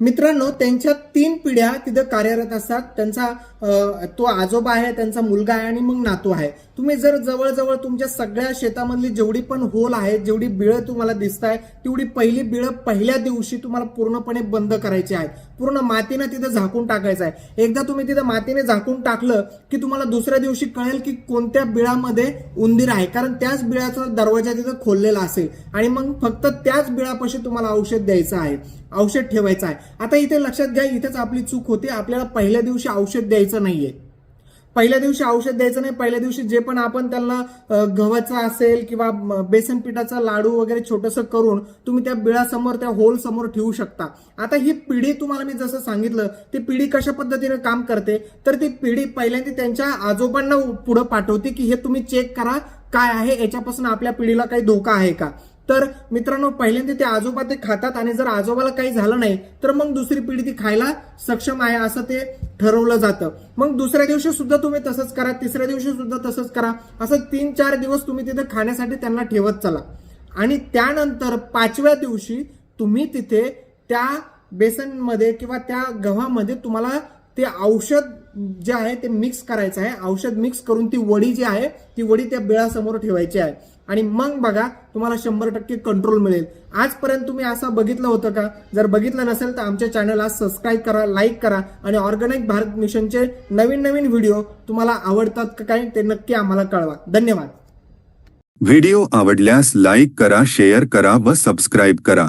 मित्रांनो त्यांच्या तीन पिढ्या तिथं कार्यरत असतात. त्यांचा तो आजोबा आहे त्यांचा मुलगा आहे आणि मग नातू आहे. तुम्ही जर जवळजवळ तुमच्या सगळ्या शेतामधली जेवढी पण होल आहे जेवढी बिळं तुम्हाला दिसत आहे तेवढी पहिली बिळं पहिल्या दिवशी तुम्हाला पूर्णपणे बंद करायची आहे पूर्ण मातीनं तिथं झाकून टाकायचं आहे. एकदा तुम्ही तिथं मातीने झाकून टाकलं की तुम्हाला दुसऱ्या दिवशी कळेल की कोणत्या बिळामध्ये उंदीर आहे. कारण त्याच बिळाचा दरवाजा तिथं खोललेला असेल. आणि मग फक्त त्याच बिळापाशी तुम्हाला औषध द्यायचं आहे. औषध ठेवायचं आहे. आता इथे लक्षात घ्या इथेच आपली चूक होते. आपल्याला पहिल्या दिवशी औषध द्यायचं नाहीये. पहिल्या दिवशी औषध द्यायचं नाही. पहिल्या दिवशी जे पण आपण त्यांना गव्हाचा असेल किंवा बेसन पिठाचा लाडू वगैरे छोटंसं करून तुम्ही त्या बिळासमोर त्या होल समोर ठेवू शकता. आता ही पिढी तुम्हाला मी जसं सांगितलं ती पिढी कशा पद्धतीने काम करते? तर ती पिढी पहिल्यांदा त्यांच्या आजोबांना पुढं पाठवते की हे तुम्ही चेक करा काय आहे? याच्यापासून आपल्या पिढीला काही धोका आहे का? तर मित्रांनो पहिल्यांदा ते आजोबा ते खातात आणि जर आजोबाला काही झालं नाही तर मग दुसरी पिढी ती खायला सक्षम आहे असं ते ठरवलं जातं. मग दुसऱ्या दिवशी सुद्धा तुम्ही तसंच करा तिसऱ्या दिवशी सुद्धा तसंच करा. असं तीन चार दिवस तुम्ही तिथे खाण्यासाठी त्यांना ठेवत चला. आणि त्यानंतर पाचव्या दिवशी तुम्ही तिथे त्या बेसनमध्ये किंवा त्या गव्हामध्ये तुम्हाला ते औषध जे आहे ते मिक्स करायचं आहे. औषध मिक्स करून ती वडी जी आहे ती वडी त्या बिळासमोर ठेवायची आहे. आणि मग बघा तुम्हाला शंभर टक्के कंट्रोल मिळेल. आजपर्यंत तुम्ही असं बघितलं होतं का? जर बघितलं नसेल तर आमच्या चॅनलला सबस्क्राईब करा लाईक करा आणि ऑर्गॅनिक भारत मिशनचे नवीन नवीन व्हिडिओ तुम्हाला आवडतात का काय ते नक्की आम्हाला कळवा. धन्यवाद. व्हिडिओ आवडल्यास लाईक करा शेअर करा व सबस्क्राईब करा.